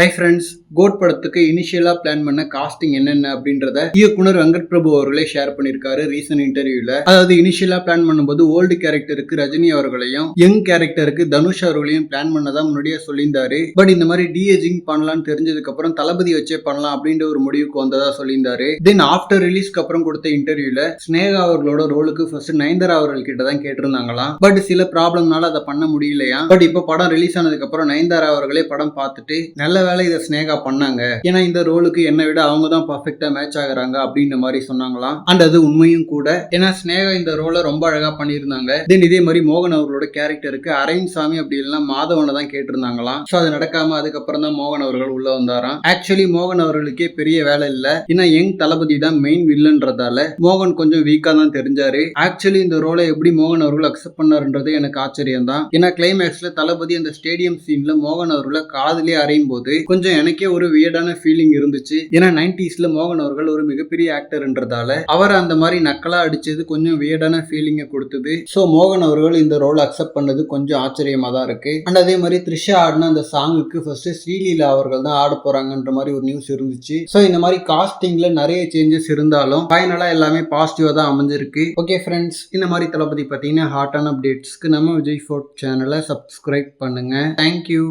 Hi friends code படத்துக்கு இனிஷியலா plan பண்ண காஸ்டிங் என்னென்ன அப்படின்றத இயக்குனர் வெங்கட் பிரபு அவர்களே ஷேர் பண்ணிருக்காரு ரீசன்ட் இன்டர்வியூல அதாவது இனிஷியலா பிளான் பண்ணும்போது ஓல்டு கேரக்டருக்கு ரஜினி அவர்களையும் யங் கேரக்டருக்கு தனுஷ் அவர்களையும் பிளான் பண்ணதான் முன்னாடியே சொல்லியிருந்தாரு. பட் இந்த மாதிரி டிஏஜிங் பண்ணலாம்னு தெரிஞ்சதுக்கு அப்புறம் தளபதி வச்சே பண்ணலாம் அப்படின்ற ஒரு முடிவுக்கு வந்ததா சொல்லியிருந்தாரு. தென் ஆஃப்டர் ரிலீஸ்க்கு அப்புறம் கொடுத்த இன்டர்வியூல ஸ்னேகா அவர்களோட ரோலுக்கு ஃபர்ஸ்ட் நயன்தாரா அவர்கள் கிட்ட தான் கேட்டிருந்தாங்களாம். பட் சில ப்ராப்ளம்னால அதை பண்ண முடியலையா பட் இப்போ படம் ரிலீஸ் ஆனதுக்கு அப்புறம் நயன்தாரா அவர்களே படம் பார்த்துட்டு நல்ல வேலை இதை ஸ்னேகா பண்ணாங்க. ஏன்னா இந்த ரோலுக்கு என்னை விட அவங்க தான் பர்ஃபெக்டா மேட்ச் ஆகுறாங்க அப்படின்ற மாதிரி சொன்னாங்களாம். அண்ட் அது உண்மையும் கூட. ஏன்னா ஸ்னேகா இந்த ரோலை ரொம்ப அழகா பண்ணியிருந்தாங்க. தென் இதே மாதிரி மோகன் அவர்களோட கேரக்டருக்கு அரவிந்த் சாமி அப்படி இல்லைன்னா மாதவனை தான் கேட்டிருந்தாங்களாம். ஸோ அது நடக்காம அதுக்கப்புறம் தான் மோகன் அவர்கள் உள்ள வந்தாராம். ஆக்சுவலி மோகன் அவர்களுக்கே பெரிய வேலை இல்லை. ஏன்னா யங் தளபதி தான் மெயின் வில்லன்றதால மோகன் கொஞ்சம் வீக்கா தான் தெரிஞ்சாரு. ஆக்சுவலி இந்த ரோலை எப்படி மோகன் அவர்கள் அக்செப்ட் பண்ணாருன்றது எனக்கு ஆச்சரியம் தான் ஏன்னா கிளைமேக்ஸ்ல தளபதி அந்த ஸ்டேடியம் சீன்ல மோகன் அவர்களை காதலே அறையும் போது கொஞ்சம் எனக்கே ஒரு வியர்டான ஃபீலிங் இருந்துச்சு. ஏன்னா நைன்டிஸ்ல மோகன் அவர்கள் ஒரு மிகப்பெரிய ஆக்டர்ன்றதால அவர் அந்த மாதிரி நக்கலா அடிச்சது கொஞ்சம் வியர்டான ஃபீலிங்கை கொடுத்தது. ஸோ மோகன் அவர்கள் இந்த ரோல் அக்செப்ட் பண்ணது கொஞ்சம் ஆச்சரியமா தான் இருக்கு. அண்ட் அதே மாதிரி த்ரிஷா ஆடின அந்த சாங்குக்கு ஃபர்ஸ்ட் ஸ்ரீலீலா அவர்கள் தான் ஆட போறாங்கன்ற மாதிரி ஒரு நியூஸ் இருந்துச்சு. ஸோ இந்த மாதிரி காஸ்டிங்ல நிறைய சேஞ்சஸ் இருந்தாலும் ஃபைனலா எல்லாமே பாசிட்டிவா தான் அமைஞ்சிருக்கு. ஓகே ஃப்ரெண்ட்ஸ் இந்த மாதிரி தளபதி பார்த்தீங்கன்னா ஹாட்டான அப்டேட்ஸ்க்கு நம்ம விஜய் ஃபோர்ட் சேனலை சப்ஸ்கிரைப் பண்ணுங்க. Thank you